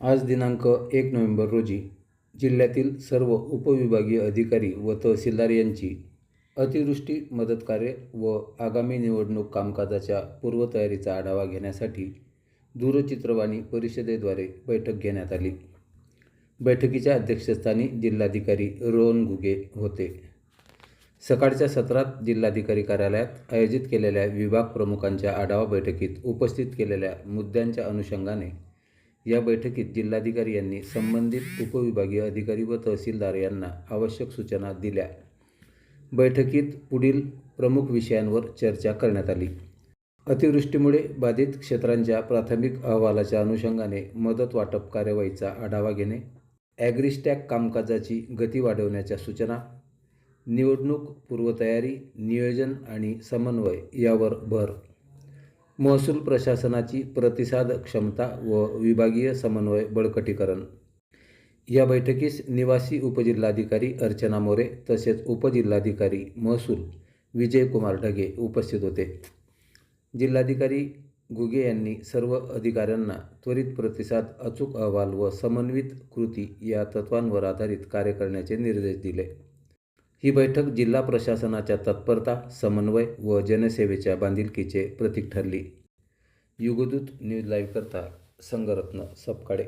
आज दिनांक एक नोव्हेंबर रोजी जिल्ह्यातील सर्व उपविभागीय अधिकारी व तहसीलदार यांची अतिवृष्टी मदत कार्य व आगामी निवडणूक कामकाजाच्या पूर्वतयारीचा आढावा घेण्यासाठी दूरचित्रवाणी परिषदेद्वारे बैठक घेण्यात आली. बैठकीच्या अध्यक्षस्थानी जिल्हाधिकारी रोहन घुगे होते. सकाळच्या सत्रात जिल्हाधिकारी कार्यालयात आयोजित केलेल्या विभाग प्रमुखांच्या आढावा बैठकीत उपस्थित केलेल्या मुद्द्यांच्या अनुषंगाने या बैठकीत जिल्हाधिकारी यांनी संबंधित उपविभागीय अधिकारी व तहसीलदार यांना आवश्यक सूचना दिल्या. बैठकीत पुढील प्रमुख विषयांवर चर्चा करण्यात आली. अतिवृष्टीमुळे बाधित क्षेत्रांच्या प्राथमिक अहवालाच्या अनुषंगाने मदत वाटप कार्यवाहीचा आढावा घेणे ॲग्रिस्टॅक कामकाजाची गती वाढवण्याच्या सूचना निवडणूक पूर्वतयारी नियोजन आणि समन्वय यावर भर महसूल प्रशासनाची प्रतिसाद क्षमता व विभागीय समन्वय बळकटीकरण. या बैठकीस निवासी उपजिल्हाधिकारी अर्चना मोरे तसेच उपजिल्हाधिकारी महसूल विजयकुमार ढगे उपस्थित होते. जिल्हाधिकारी घुगे यांनी सर्व अधिकाऱ्यांना त्वरित प्रतिसाद अचूक अहवाल व समन्वित कृती या तत्वांवर आधारित कार्य करण्याचे निर्देश दिले. ही बैठक जिल्हा प्रशासनाच्या तत्परता समन्वय व जनसेवेच्या बांधिलकीचे प्रतीक ठरली. युगदूत न्यूज लाईव्हकरता संगरत्न सपकाळे.